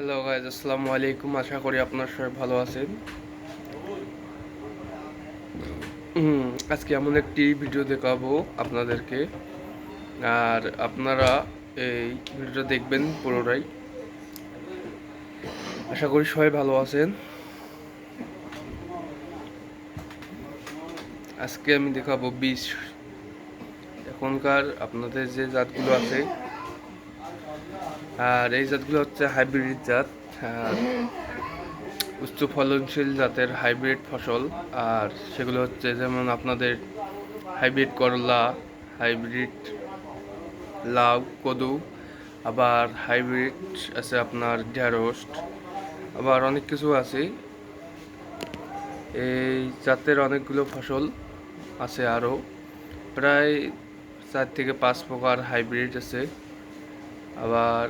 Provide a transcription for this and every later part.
Hello guys আসসালামু আলাইকুম আশা করি আপনার সবাই ভালো আছেন আজকে এমন একটি ভিডিও দেখাবো আপনাদেরকে আর আপনারা এই ভিডিওটা দেখবেন পুরোটাই আশা করি সবাই ভালো আছেন আজকে আমি দেখাবো বীজ এখনকার আপনাদের যে জাতগুলো আছে আর এই জাতগুলো হচ্ছে হাইব্রিড জাত উচ্চ ফলনশীল জাতের হাইব্রিড ফসল। আর সেগুলো হচ্ছে যেমন আপনাদের হাইব্রিড করলা হাইব্রিড লাউ, কদু, আবার হাইব্রিড আছে আপনার ঢেঁড়স, আবার অনেক কিছু আছে। এই জাতের অনেকগুলো ফসল আছে আরও। প্রায় চার থেকে পাঁচ প্রকার হাইব্রিড আছে। আবার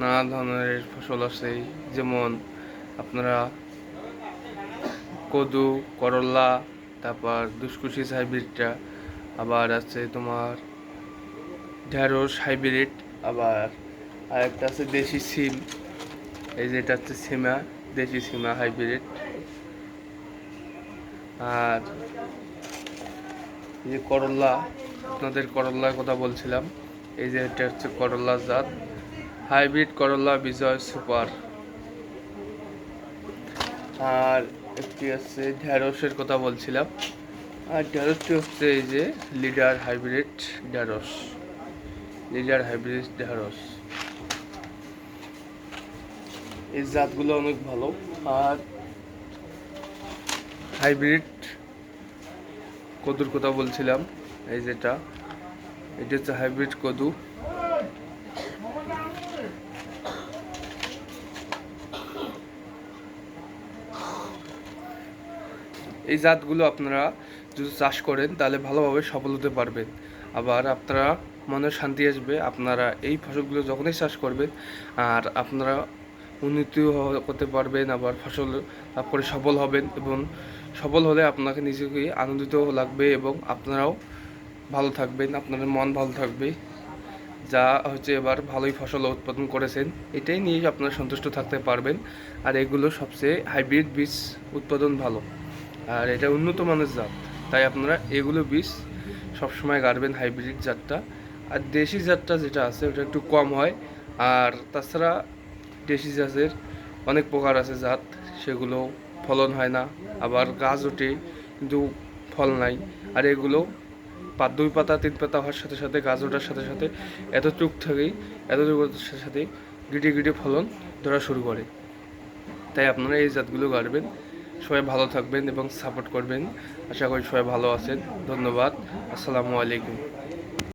নানা ধরনের ফসল আছে, যেমন আপনারা কদু, করলা, তারপর দুষ্কুশি হাইব্রিডটা, আবার আছে তোমার ঢেঁড়স হাইব্রিড, আবার আরেকটা আছে দেশি সিম, এই যেটা হচ্ছে সিমা, দেশি সিমা হাইব্রিড। আর এই যে করলা, আপনাদের করলার কথা বলছিলাম। এই যে এটা হচ্ছে করলা জাত। হাইব্রিড করলা বিজয় সুপার আর একটি আছে ঢ্যাঁড়সের কথা বলছিলাম। আর ঢ্যাঁড়সটি হচ্ছে এই যে লিডার হাইব্রিড ঢ্যাঁড়স লিডার হাইব্রিড ঢ্যাঁড়স এই জাতগুলো অনেক ভালো। আর হাইব্রিড কদুর কথা বলছিলাম, এই যেটা। এটা হচ্ছে হাইব্রিড কদু এই জাতগুলো আপনারা যদি চাষ করেন, তাহলে ভালোভাবে সফল হতে পারবেন। আবার আপনারা মনে শান্তি আসবে, আপনারা এই ফসলগুলো যখনই চাষ করবেন, আর আপনারা উন্নতি করতে পারবেন, আবার ফসল করে সফল হবেন এবং সফল হলে আপনাকে নিজেকে আনন্দিত লাগবে এবং আপনারাও ভালো থাকবেন, আপনাদের মন ভালো থাকবে। যা হচ্ছে এবার ভালোই ফসল উৎপাদন করেছেন, এটাই নিয়ে আপনারা সন্তুষ্ট থাকতে পারবেন। আর এগুলো সবচেয়ে হাইব্রিড বীজ উৎপাদন ভালো। আর এটা উন্নত মানের জাত, তাই আপনারা এগুলো বীজ সবসময় গাড়বেন হাইব্রিড জাতটা। আর দেশি জাতটা যেটা আছে, ওটা একটু কম হয়। আর তাছাড়া দেশি জাতের অনেক প্রকার আছে জাত, সেগুলো ফলন হয় না। আবার গাছ ওঠে, কিন্তু ফল নাই। আর এগুলো পাত, দুই পাতা, তিন পাতা হওয়ার সাথে সাথে, গাছ ওঠার সাথে সাথে, এত চুক থাকেই এত চুকের সাথে সাথে গিটে গিটে ফলন ধরা শুরু করে। তাই আপনারা এই জাতগুলো গাড়বেন। সবাই ভালো থাকবেন এবং সাপোর্ট করবেন। আশা করি সবাই ভালো আছেন। ধন্যবাদ। আসসালামু আলাইকুম।